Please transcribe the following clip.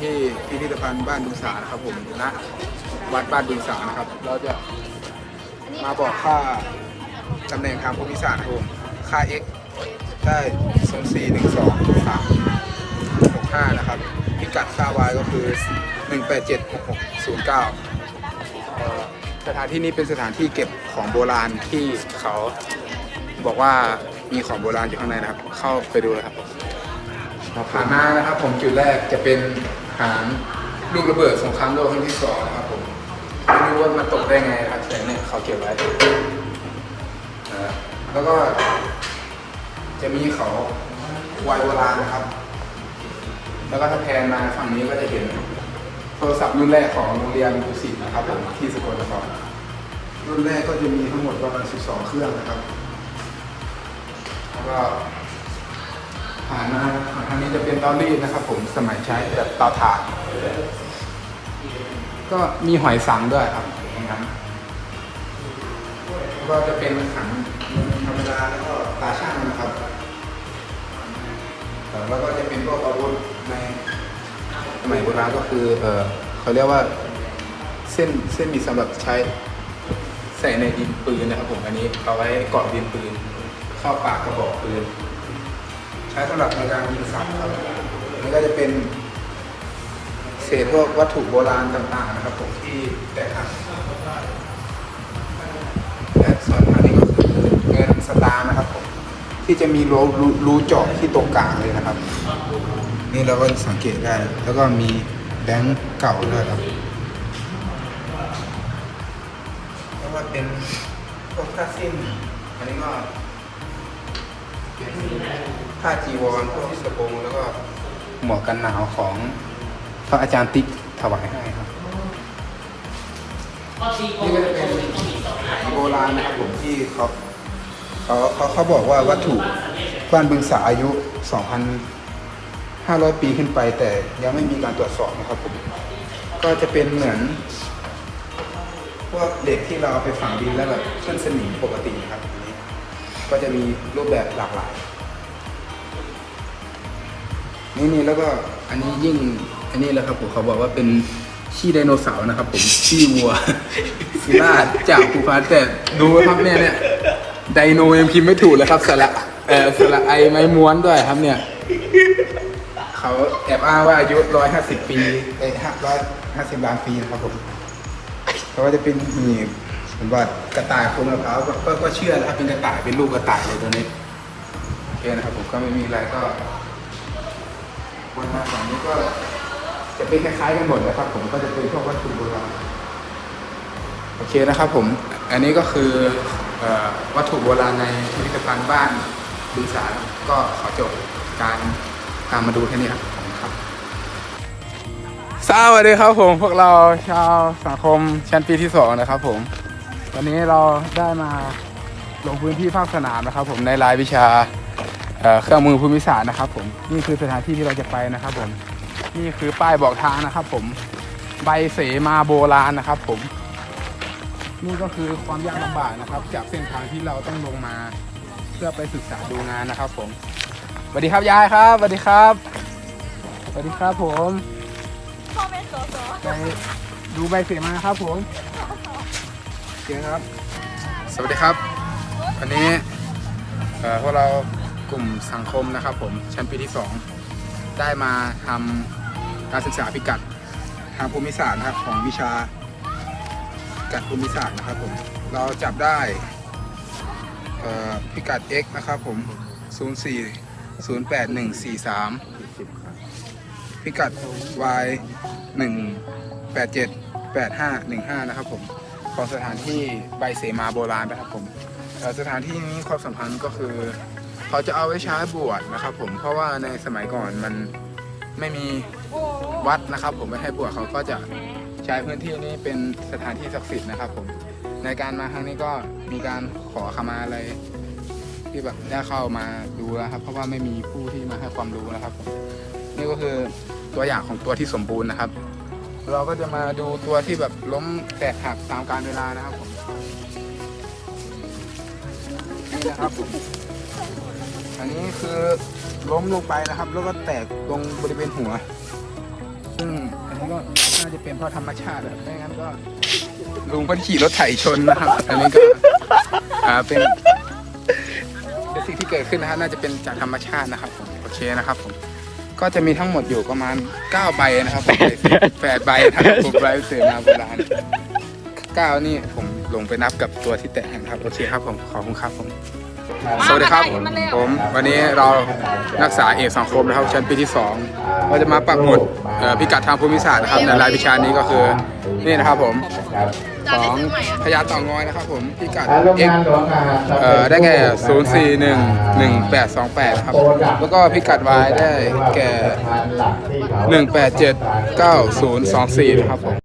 ที่พิพิธภัณฑ์บ้านดุงสานะครับผมณวัดบ้านดุงสานะครับ เราจะมาบอกค่าตำแหน่งทางภูมิศาสตร์ครับผมค่า x ได้2 4 1 2 3 6 5นะครับพิกัดค่า y ก็คือ187 6 6 0 9เอ่อสถานที่นี้เป็นสถานที่เก็บของโบราณที่เขาบอกว่ามีของโบราณอยู่ข้างในนะครับ เข้าไปดูเลยครับผ่านมานะครับ ผมจุดแรกจะเป็น ฐานลูกระเบิดสงครามโลกครั้งที่สองนะครับผมไม่รู้ว่ามันตกได้ไงครับแต่เนี่ยเขาเก็บไว้นะแล้วก็ จะมีเขาวัยโบราณนะครับ แล้วก็ถ้าแพนมาฝั่งนี้ก็จะเห็นโทรศัพท์รุ่นแรกของโรงเรียนดุสิตนะครับผมที่สกลนครรุ่นแรกก็จะมีทั้งหมดประมาณ 12 เครื่องนะครับ แล้วก็ ผ่านมาทางนี้จะเป็นเตารีดนะครับ ผมสมัยใช้แบบเตาถ่าน ก็มีหอยสังด้วยครับตรงนั้นแล้วก็จะเป็นขันธรรมดาแล้วก็ตาช่างนะครับแล้วก็จะเป็นพวกอาวุธในสมัยโบราณก็คือเออเขาเรียกว่าเส้นเส้นมีสำหรับใช้ใส่ในดินปืนนะครับผมอันนี้เอาไว้เกาะดินปืน เข้าปากกระบอกปืน ช้สำหรับในการยิงสัตว์ครับนนี้ก็จะเป็น เศษพวกวัตถุโบราณต่างๆนะครับผมที่แตกหักและส่วนอันนี้ก็คือเงินสตางค์นะครับผมที่จะมีรูรูรูเจาะที่ตรงกลางเลยนะครับ นี่เราก็สังเกตได้ แล้วก็มีแบงก์เก่าด้วยครับแล้วก็เป็นพวกผ้าสิ้นอันนี้ก็ ผ้าจีวรพวกที่สบงแล้วก็หมวกกันหนาวของพระอาจารย์ติ๊กถวายให้ครับ นี่ก็จะเป็นโบราณนะครับผมที่เขาเขาเขาเขาบอกว่าวัตถุบ้านบึงสาอายุ 2,500 ปีขึ้นไป แต่ยังไม่มีการตรวจสอบนะครับผม ก็จะเป็นเหมือนพวกเหล็กที่เราเอาไปฝังดินแล้วแบบขึ้นสนิมปกตินะครับอันนี้ก็จะมีรูปแบบหลากหลาย นี่นี่แล้วก็อันนี้ยิ่งอันนี้แหละครับผมเขาบอกว่าเป็นขี้ไดโนเสาร์นะครับ ผมขี้วัวศิลาจากภูพานแต่ดูครับเนี่ยเนี่ยไดโนยังพิมพ์ไม่ถูกเลยครับสระเออสระไอไม้ม้วนด้วยครับเนี่ยเขาแอบอ้างว่าอายุร้อยห้าสิบปีเอ้ห้าร้อยห้าสิบล้านปีนะครับผมเขาก็จะเป็นมีผมว่ากระต่ายคนมะพร้าวก็ก็เชื่อนะครับเป็นกระต่ายเป็นลูกกระต่ายเลยตัวนี้โอเคนะครับผมก็ไม่มีอะไรก็ วนมาฝั่งนี้ก็จะเป็นคล้ายๆกันหมดนะครับ ผมก็จะเป็นพวกวัตถุโบราณโอเคนะครับผมอันนี้ก็คืออวัตถุโบราณในพิพิธภัณฑ์บ้านบึงสารก็ขอจบการตามมาดูแค่นี้ครับขอบคุณครับสวัสดีครับผมพวกเราชาวสังคมชั้นปีที่สองนะครับผม วันนี้เราได้มาลงพื้นที่ภาคสนามนะครับ ผมในรายวิชา เครื่องมือภูมิศาสตร์นะครับผมนี่คือสถานที่ที่เราจะไปนะครับผมนี่คือป้ายบอกทางนะครับผมใบเสมาโบราณนะครับ ผมนี่ก็คือความยากลำบากนะครับ จากเส้นทางที่เราต้องลงมา เพื่อไปศึกษาดูงานนะครับ ผมสวัสดีครับยายครับสวัสดีครับสวัสดีครับผมพ่อเป็นสโสไปดูใบเสมาครับ ผมเชิญครับ สวัสดีครับ วันนี้พวกเรา กลุ่มสังคมนะครับผมชั้นปีที่ 2 ได้มาทำการศึกษาพิกัดทางภูมิศาสตร์นะครับของวิชากัดภูมิศาสตร์นะครับผมเราจับได้พิกัด x นะครับผม 04 08143 พิกัด y 187 8515 นะครับผมของสถานที่ใบเสมาโบราณนะครับผมสถานที่นี้ความสำคัญก็คือ เขาจะเอาไว้ใช้บวชนะครับ ผมเพราะว่าในสมัยก่อนมันไม่มีวัดนะครับ ผมไม่ให้บวชเขาก็จะใช้พื้นที่นี้เป็นสถานที่ศักดิ์สิทธิ์นะครับ ผมในการมาครั้งนี้ก็มีการขอขมาอะไรที่แบบได้เข้ามาดูนะครับ เพราะว่าไม่มีผู้ที่มาให้ความรู้นะครับ นี่ก็คือตัวอย่างของตัวที่สมบูรณ์นะครับ เราก็จะมาดูตัวที่แบบล้มแตกหักตามกาลเวลานะครับผมนี่นะครับผม อันนี้คือล้มลงไปนะครับ แล้วก็แตกตรงบริเวณหัว ซึ่งอันนี้ก็น่าจะเป็นเพราะธรรมชาติอะไม่งั้นก็ลุงเพิ่นขี่รถไถชนนะครับ อันนี้ก็อ่าเป็นเป็นสิ่งที่เกิดขึ้นนะฮะน่าจะเป็นจากธรรมชาตินะครับผมโอเคนะครับผมก็จะมีทั้งหมดอยู่ประมาณ9ใบนะครับผมแปดใบนะครับผมใบเสือมาโบราณเก้านี่ผมลงไปนับกับตัวที่แตะนะครับโอเคครับผมขอบคุณครับผม สวัสดีครับ ผมวันนี้เรานักศึกษาเอกสังคมนะครับชั้นปีที่ 2 เราจะมาปักหมุดเอ่อพิกัดทางภูมิศาสตร์นะครับในรายวิชานี้ก็คือนี่นะครับผมของพญาเต่างอยนะครับผมพิกัดโรง x งานหลวงอ่าเอ่อได้แก่ 0 4 1 1 8 2 8นะครับ แล้วก็พิกัด y ได้แก่ 187 9024 นะครับผม